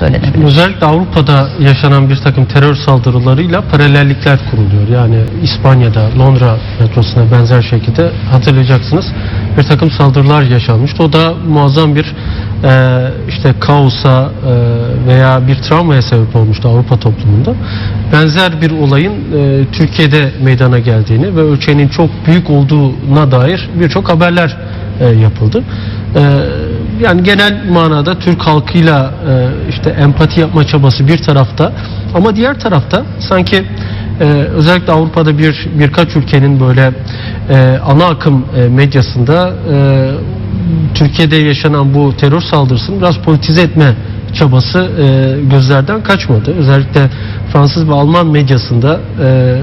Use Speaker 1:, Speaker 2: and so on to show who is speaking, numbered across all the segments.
Speaker 1: söylenebilir.
Speaker 2: Özellikle Avrupa'da yaşanan bir takım terör saldırılarıyla paralellikler kuruluyor. Yani İspanya'da, Londra metrosuna benzer şekilde hatırlayacaksınız bir takım saldırılar yaşanmıştı. O da muazzam bir e, işte kaosa e, veya bir travmaya sebep olmuştu Avrupa toplumunda. Benzer bir olayın e, Türkiye'de meydana geldiğini ve ölçeğinin çok büyük olduğuna dair birçok haberler e, yapıldı. E, yani genel manada Türk halkıyla e, işte empati yapma çabası bir tarafta ama diğer tarafta sanki e, özellikle Avrupa'da bir birkaç ülkenin böyle e, ana akım e, medyasında e, Türkiye'de yaşanan bu terör saldırısını biraz politize etme çabası e, gözlerden kaçmadı. Özellikle Fransız ve Alman medyasında e,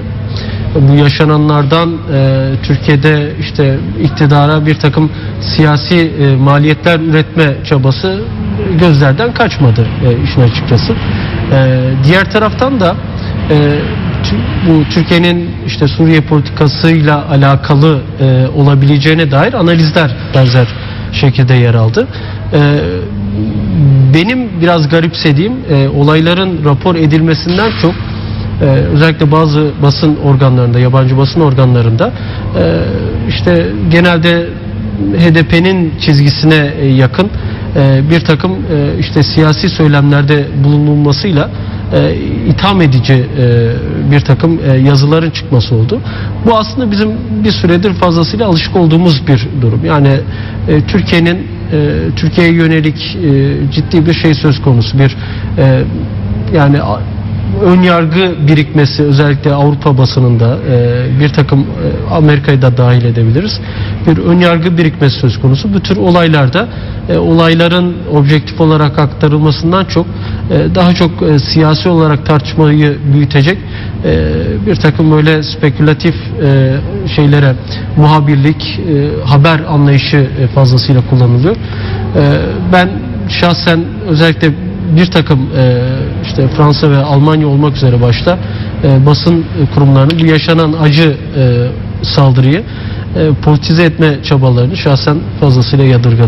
Speaker 2: bu yaşananlardan e, Türkiye'de işte iktidara bir takım siyasi e, maliyetler üretme çabası gözlerden kaçmadı e, işin açıkçası. E, diğer taraftan da e, bu Türkiye'nin işte Suriye politikasıyla alakalı e, olabileceğine dair analizler benzer şekilde yer aldı. E, benim biraz garipsediğim e, olayların rapor edilmesinden çok ee, özellikle bazı basın organlarında, yabancı basın organlarında e, işte genelde HDP'nin çizgisine e, yakın e, bir takım e, işte siyasi söylemlerde bulunulmasıyla e, itham edici bir takım yazıların çıkması oldu. Bu aslında bizim bir süredir fazlasıyla alışık olduğumuz bir durum. Yani Türkiye'nin Türkiye'ye yönelik ciddi bir şey söz konusu bir yani ön yargı birikmesi özellikle Avrupa basınında e, bir takım e, Amerika'yı da dahil edebiliriz. Bir ön yargı birikmesi söz konusu. Bu tür olaylarda e, olayların objektif olarak aktarılmasından çok daha çok siyasi olarak tartışmayı büyütecek bir takım böyle spekülatif şeylere muhabirlik, haber anlayışı fazlasıyla kullanılıyor. Ben şahsen özellikle bir takım e, işte Fransa ve Almanya olmak üzere başta e, basın kurumlarının bu yaşanan acı e, saldırıyı e, politize etme çabalarını şahsen fazlasıyla yadırgadım.